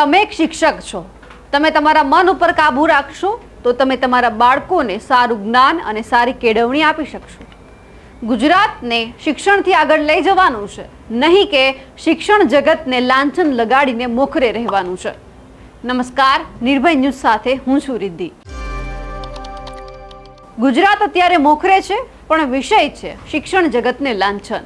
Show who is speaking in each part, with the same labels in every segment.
Speaker 1: તમે એક શિક્ષક છો. તમે તમારા મન ઉપર કાબૂ રાખશો તો તમે તમારા બાળકોને સારું જ્ઞાન અને સારી કેળવણી આપી શકશો. ગુજરાતને શિક્ષણથી આગળ લઈ જવાનું છે, નહીં કે શિક્ષણ જગતને લાંછન લગાડીને મોખરે રહેવાનું છે. નમસ્કાર, નિર્ભય ન્યૂઝ સાથે હું છું રિદ્ધિ. ગુજરાત અત્યારે મોખરે છે, પણ વિષય છે શિક્ષણ જગતને લાંછન.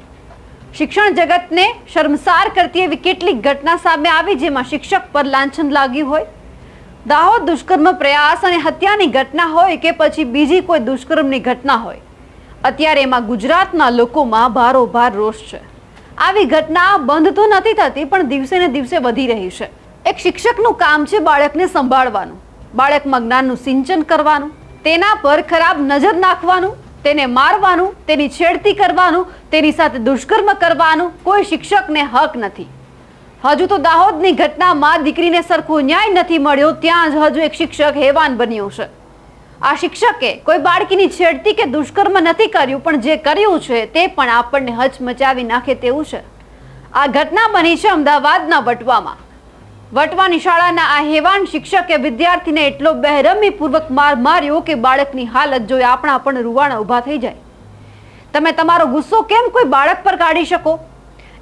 Speaker 1: શિક્ષણ જગતને શર્મસાર કરતી એવી કેટલીક ઘટના સામે આવી જેમાં શિક્ષક પર લાંછન લાગ્યું હોય? દાહોદ દુષ્કર્મ પ્રયાસ અને હત્યાની ઘટના હોય કે પછી બીજી કોઈ દુષ્કર્મની ઘટના હોય? અત્યારે એમાં ગુજરાતના લોકોમાં ભારોભાર રોષ છે. આવી ઘટના બંધ તો નથી થતી, પણ દિવસે ને દિવસે વધી રહી છે. એક શિક્ષકનું કામ છે બાળકને સંભાળવાનું. બાળકમાં જ્ઞાનનું સિંચન કરવાનું. તેના પર ખરાબ નજર નાખવાનું. તેને મારવાનું, તેની છેડતી કરવાનું, તેની સાથે દુષ્કર્મ કરવાનું કોઈ શિક્ષકને હક નથી. હજુ તો દાહોદની ઘટનામાં દીકરીને સરખો ન્યાય નથી મળ્યો, ત્યાં જ હજુ એક શિક્ષક હેવાન બન્યો છે. આ શિક્ષકે કોઈ બાળકીની છેડતી કે દુષ્કર્મ નથી કર્યું, પણ જે કર્યું છે તે પણ આપણને હચમચાવી નાખે તેવું છે. આ ઘટના બની છે અમદાવાદના વટવામાં. વટવાની શાળાના આ હેવાન શિક્ષકે વિદ્યાર્થીને એટલો બહેરમીપૂર્વક માર માર્યો કે બાળકની હાલત જોઈ આપણા પણ રૂવાણા ઊભા થઈ જાય. તમે તમારો ગુસ્સો કેમ કોઈ બાળક પર કાઢી શકો?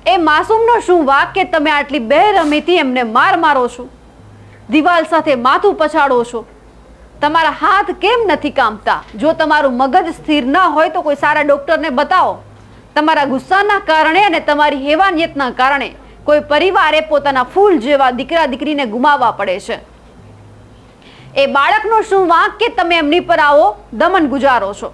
Speaker 1: એ માસૂમનો શું વાક કે તમે આટલી બહેરમીથી એમને માર મારો છો? દિવાલ સાથે માથું પછાડો છો? તમારા હાથ કેમ નથી કામતા? જો તમારું મગજ સ્થિર ન હોય તો કોઈ સારા ડૉક્ટરને બતાવો. તમારા ગુસ્સાના કારણે અને તમારી હેવાનિયતના કારણે. કોઈ પરિવારે પોતાના ફૂલ જેવા દીકરા દીકરીને ગુમાવવા પડે છે. એ બાળકનો શું વાંક કે તમે એમની પર આવો, દમન ગુજારો છો?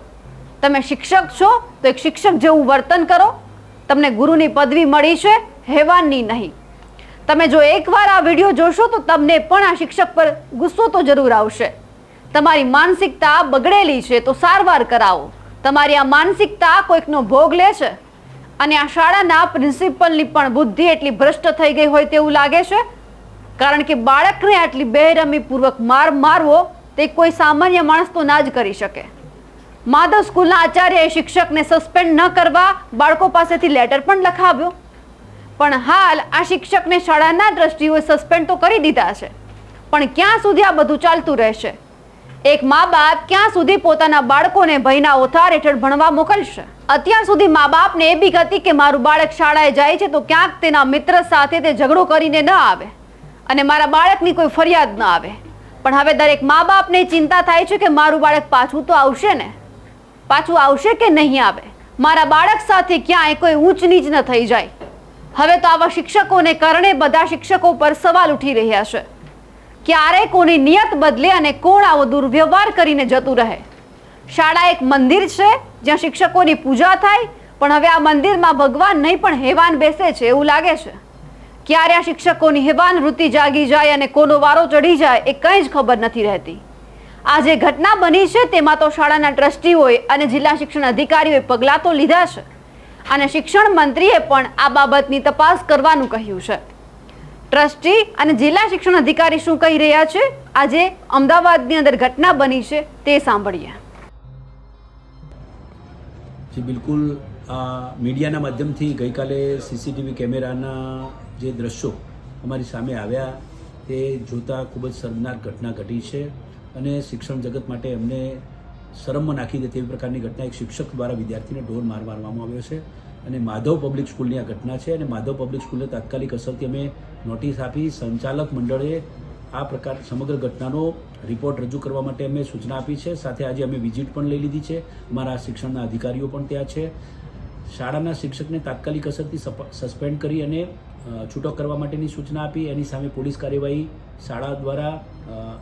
Speaker 1: તમે શિક્ષક છો, તો એક શિક્ષક જેવું વર્તન કરો. તમને ગુરુની પદવી મળી છે, હેવાનની નહીં. તમે જો એકવાર આ વીડિયો જોશો, તો તમને પણ આ શિક્ષક પર ગુસ્સો તો જરૂર આવશે. તમારી માનસિકતા બગડેલી છે, તો સારવાર કરાવો. તમારી આ માનસિકતા કોઈકનો ભોગ લે છે? અને આ શાળાના પ્રિન્સિપલની પણ બુદ્ધિ એટલી ભ્રષ્ટ થઈ ગઈ હોય તેવું લાગે છે. કારણ કે બાળકને આટલી બેરમીપૂર્વક માર મારવો તે કોઈ સામાન્ય માણસ તો ના જ કરી શકે. માધવ સ્કૂલના આચાર્યએ શિક્ષકને સસ્પેન્ડ ન કરવા બાળકો પાસેથી લેટર પણ લખાવ્યો. પણ હાલ આ શિક્ષકને શાળાના દ્રષ્ટિઓએ સસ્પેન્ડ તો કરી દીધા છે. પણ ક્યાં સુધી આ બધું ચાલતું રહેશે? એક મા બાપ ક્યાં સુધી પોતાના બાળકોને ભયના ઓથાર હેઠળ ભણવા મોકલશે? અત્યાર સુધી મા બાપને એ બી હતી કે મારું બાળક શાળાએ જાય છે તો ક્યાંક તેના મિત્ર સાથે તે ઝઘડો કરીને ન આવે અને મારા બાળકની કોઈ ફરિયાદ ન આવે. પણ હવે દરેક મા બાપને ચિંતા થાય છે કે મારું બાળક પાછું તો આવશે ને? પાછું આવશે કે નહીં આવે? મારા બાળક સાથે ક્યાંય કોઈ ઊંચ નીચ ન થઈ જાય. હવે તો આવા શિક્ષકોને કારણે બધા શિક્ષકો પર સવાલ ઉઠી રહ્યા છે. ક્યારે કોની નિયત બદલે અને કોણ આવો દુર્વ્યવહાર કરીને જતું રહે? શાળા એક મંદિર છે, જ્યાં શિક્ષકોની પૂજા થાય, પણ હવે આ મંદિરમાં ભગવાન નહીં પણ હેવાન બેસે છે એવું લાગે છે. ક્યારે આ શિક્ષકોની હેવાન વૃત્તિ જાગી જાય અને કોનો વારો ચડી જાય એ કંઈ જ ખબર નથી રહેતી. આ જે ઘટના બની છે તેમાં તો શાળાના ટ્રસ્ટીઓએ અને જિલ્લા શિક્ષણ અધિકારીઓએ પગલાં તો લીધા છે. અને શિક્ષણ મંત્રીએ પણ આ બાબતની તપાસ કરવાનું કહ્યું છે. ટ્રસ્ટી અને જિલ્લા શિક્ષણ અધિકારી શું કહી રહ્યા છે? આજે અમદાવાદની અંદર ઘટના બની છે, તે સાંભળીએ.
Speaker 2: જી, બિલકુલ. મીડિયાના માધ્યમથી ગઈકાલે સીસીટીવી કેમેરાના જે દ્રશ્યો અમારી સામે આવ્યા, તે જોતાં ખૂબ જ શરમનાક ઘટના ઘટી છે અને શિક્ષણ જગત માટે એમને શરમમાં નાખી દે તેવી પ્રકારની ઘટના એક શિક્ષક દ્વારા વિદ્યાર્થીને ઢોર માર મારવામાં આવ્યો છે. અને માધવ પબ્લિક સ્કૂલની આ ઘટના છે અને માધવ પબ્લિક સ્કૂલને તાત્કાલિક અસરથી અમે નોટિસ આપી સંચાલક મંડળે આ પ્રકાર સમગ્ર ઘટનાનો રિપોર્ટ રજૂ કરવા માટે અમે સૂચના આપી છે. સાથે આજે અમે વિઝિટ પણ લઈ લીધી છે. અમારા શિક્ષણના અધિકારીઓ પણ ત્યાં છે. શાળાના શિક્ષકને તાત્કાલિક અસરથી સપ- સસ્પેન્ડ કરી અને છૂટો કરવા માટેની સૂચના આપી. એની સામે પોલીસ કાર્યવાહી શાળા દ્વારા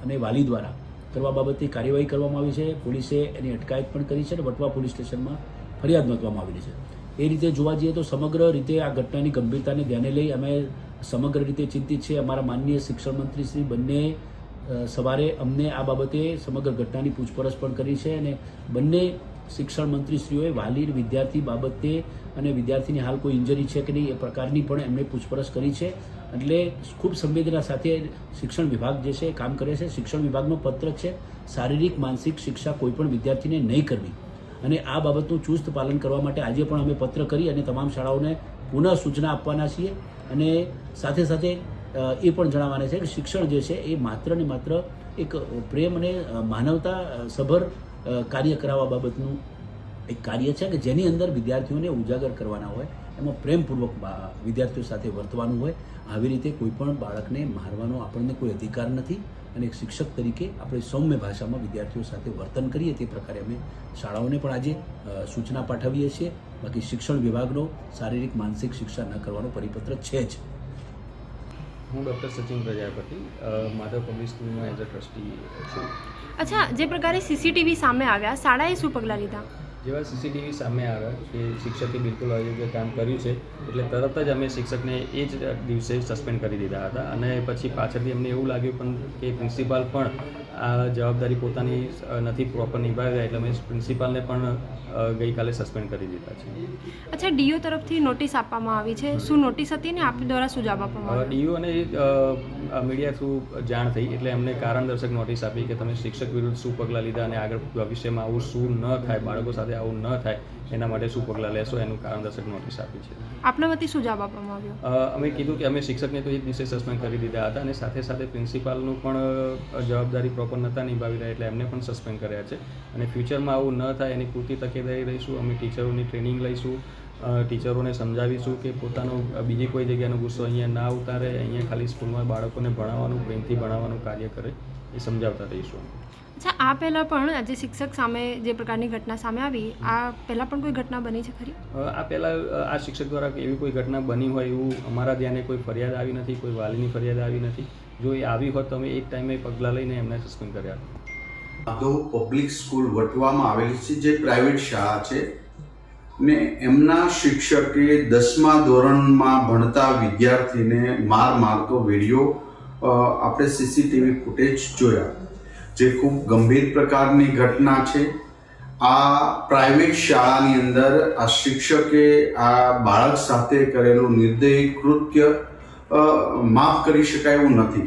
Speaker 2: અને વાલી દ્વારા કરવા બાબતે કાર્યવાહી કરવામાં આવી છે. પોલીસે એની અટકાયત પણ કરી છે અને વટવા પોલીસ સ્ટેશનમાં ફરિયાદ નોંધવામાં આવેલી છે. એ રીતે જોવા જઈએ તો સમગ્ર રીતે આ ઘટનાની ગંભીરતાને ધ્યાને લઈ અમે સમગ્ર રીતે ચિંતિત છે અમારા માનનીય શિક્ષણ મંત્રી શ્રી બંને સવારે અમને આ બાબતે સમગ્ર ઘટનાની પૂછપરછ પણ કરી છે અને બંને શિક્ષણ મંત્રીશ્રીઓએ વાલી વિદ્યાર્થી બાબતે અને વિદ્યાર્થીની હાલ કોઈ ઇન્જરી છે કે નહીં એ પ્રકારની પણ એમણે પૂછપરછ કરી છે. એટલે ખૂબ સંવેદના સાથે શિક્ષણ વિભાગ જે છે એ કામ કરે છે. શિક્ષણ વિભાગનો પત્ર છે, શારીરિક, માનસિક શિક્ષા કોઈપણ વિદ્યાર્થીને નહીં કરવી. અને આ બાબતનું ચુસ્ત પાલન કરવા માટે આજે પણ અમે પત્ર કરી અને તમામ શાળાઓને પુનઃ સૂચના આપવાના છીએ. અને સાથે સાથે એ પણ જણાવવાના છે કે શિક્ષણ જે છે એ માત્ર ને માત્ર એક પ્રેમ અને માનવતા સભર કાર્ય કરાવવા બાબતનું એક કાર્ય છે કે જેની અંદર વિદ્યાર્થીઓને ઉજાગર કરવાના હોય. એમાં પ્રેમપૂર્વક વિદ્યાર્થીઓ સાથે વર્તવાનું હોય. આવી રીતે કોઈ પણ બાળકને મારવાનો આપણને કોઈ અધિકાર નથી અને એક શિક્ષક તરીકે આપણે સૌમ્ય ભાષામાં વિદ્યાર્થીઓ સાથે વર્તન કરીએ તે પ્રકારે અમે શાળાઓને પણ આજે સૂચના પાઠવીએ છીએ. બાકી શિક્ષણ વિભાગનો શારીરિક માનસિક શિક્ષા ન કરવાનો પરિપત્ર છે જ.
Speaker 3: હું ડૉક્ટર સચિન પ્રજાપતિ માધવ પબ્લિક સ્કૂલમાં એઝ અ ટ્રસ્ટી છું.
Speaker 4: અચ્છા જે પ્રકારે સીસીટીવી સામે આવ્યા શાળાએ શું પગલાં લીધા?
Speaker 3: જેવા સીસીટીવી સામે આવ્યા કે શિક્ષકે બિલકુલ અયોગ્ય કામ કર્યું છે એટલે તરત જ અમે શિક્ષકને એ જ દિવસે સસ્પેન્ડ કરી દીધા હતા. અને પછી પાછળથી અમને એવું લાગ્યું પણ કે પ્રિન્સિપાલ પણ આ જવાબદારી પોતાની નથી પ્રોપર નિભાવ્યા એટલે અમે પ્રિન્સિપાલને પણ ગઈકાલે સસ્પેન્ડ કરી દીધા છે.
Speaker 4: અચ્છા ડીઓ તરફથી નોટિસ આપવામાં આવી છે. શું નોટિસ હતી ને આપની દ્વારા શું જવાબ આપવામાં આવ્યો?
Speaker 3: ડીઓને મીડિયા થ્રુ જાણ થઈ એટલે એમને કારણદર્શક નોટિસ આપી કે તમે શિક્ષક વિરુદ્ધ શું પગલાં લીધા અને આગળ ભવિષ્યમાં આવું શું ન થાય બાળકો સાથે આવું ન થાય એના માટે શું પગલાં લેશો? એનું કારણદર્શક નોટિસ આપી છે.
Speaker 4: આપના વતી શું જવાબ આપવામાં આવ્યો?
Speaker 3: અમે કીધું કે અમે શિક્ષકને તો એ જ દિવસે સસ્પેન્ડ કરી દીધા હતા અને સાથે સાથે પ્રિન્સિપાલનું પણ જવાબદારી પ્રોપર નહોતા નિભાવી રહ્યા એટલે એમને પણ સસ્પેન્ડ કર્યા છે. અને ફ્યુચરમાં આવું ન થાય એની પૂરતી તકેદારી રહીશું અમે ટીચરોની ટ્રેનિંગ લઈશું ટીચરોને સમજાવીશું કે પોતાનો બીજી કોઈ જગ્યાનો ગુસ્સો અહીંયા ના ઉતારે અહીંયા ખાલી સ્કૂલમાં બાળકોને ભણાવવાનું પ્રેમથી ભણાવવાનું કાર્ય કરે એ સમજાવતા રહીશું
Speaker 4: અચ્છા આ પહેલાં પણ આજે શિક્ષક સામે જે પ્રકારની ઘટના સામે આવી આ પહેલાં પણ કોઈ ઘટના બની છે ખરી?
Speaker 3: આ પહેલાં આ શિક્ષક દ્વારા એવી કોઈ ઘટના બની હોય એવું અમારા ધ્યાને કોઈ ફરિયાદ આવી નથી કોઈ વાલીની ફરિયાદ આવી નથી. જો એ આવી હોત તો અમે એક ટાઈમે પગલાં લઈને એમને સસ્પેન્ડ કર્યા
Speaker 5: તો પબ્લિક સ્કૂલ વટવામાં આવેલી છે જે પ્રાઇવેટ શાળા છે ને એમના શિક્ષકે દસમા ધોરણમાં ભણતા વિદ્યાર્થીને માર મારતો વીડિયો આપણે સીસીટીવી ફૂટેજ જોયા. જે ખૂબ ગંભીર પ્રકારની ઘટના છે. આ પ્રાઇવેટ શાળાની અંદર આ શિક્ષકે આ બાળક સાથે કરેલું નિર્દયી કૃત્ય માફ કરી શકાય એવું નથી.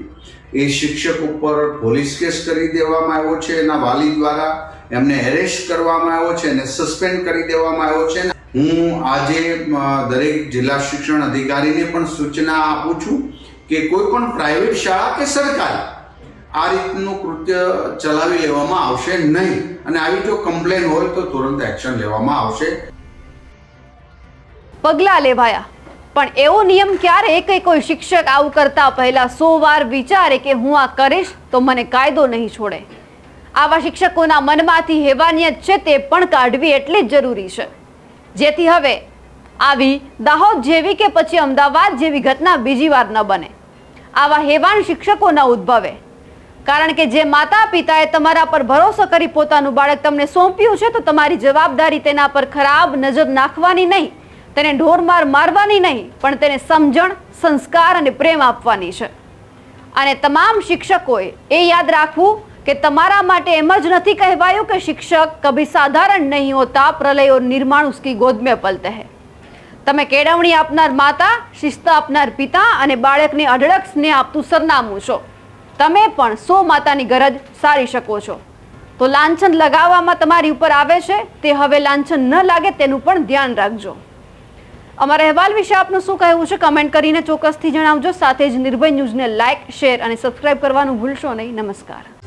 Speaker 5: એ શિક્ષક ઉપર પોલીસ કેસ કરી દેવામાં આવ્યો છે, એના વાલી દ્વારા એમને એરેસ્ટ કરવામાં આવ્યો છે અને સસ્પેન્ડ કરી દેવામાં આવ્યો છે. હું આજે દરેક જિલ્લા શિક્ષણ અધિકારીને પણ સૂચના આપું છું કે કોઈ પણ પ્રાઇવેટ શાળા કે સરકારી આ રીતનું કૃત્ય ચલાવી લેવામાં આવશે નહીં. અને આવી જો કમ્પ્લેન હોય તો તુરંત એક્શન લેવામાં આવશે.
Speaker 1: પગલાં લેવાયા. પણ એવો નિયમ ક્યારે કે કોઈ શિક્ષક આવું કરતા પહેલા સો વાર વિચારે કે હું આ કરીશ તો મને કાયદો નહીં છોડે. આવા શિક્ષકોના મનમાંથી હેવાનિયત છે તે પણ કાઢવી એટલી જ જરૂરી છે. જેથી હવે આવી દાહોદ જેવી કે પછી અમદાવાદ જેવી ઘટના બીજી વાર ન બને. આવા હેવાન શિક્ષકોના ઉદ્ભવે. કારણ કે જે માતા પિતાએ તમારા પર ભરોસો કરી પોતાનું બાળક તમને સોંપ્યું છે, તો તમારી જવાબદારી તેના પર ખરાબ નજર નાખવાની નહીં. તેને ઢોરમાર મારવાની નહીં, પણ તેને સમજણ, સંસ્કાર અને પ્રેમ આપવાની છે. અને તમામ શિક્ષકોએ એ યાદ રાખવું કે તમારા માટે એમ જ નથી કહેવાયું કે શિક્ષક કભી સાધારણ નહીં હોતા, પ્રલય ઓર નિર્માણ ઉસકી ગોદ મેં પલતે હે તમે કેળવણી આપનાર માતા, શિસ્ત આપનાર પિતા અને બાળકને અઢળક સ્નેહ આપતું સરનામું છો. તમે પણ સો માતાની ગરજ સારી શકો છો. તો લાંછન લગાવવામાં તમારી ઉપર આવે છે, તે હવે લાંછન ન લાગે તેનું પણ ધ્યાન રાખજો. અમારા અહેવાલ વિશે આપનું શું કહેવું છે, કમેન્ટ કરીને ચોક્કસથી જણાવજો. સાથે જ નિર્ભય ન્યૂઝને લાઇક, શેર અને સબસ્ક્રાઇબ કરવાનું ભૂલશો નહીં. નમસ્કાર.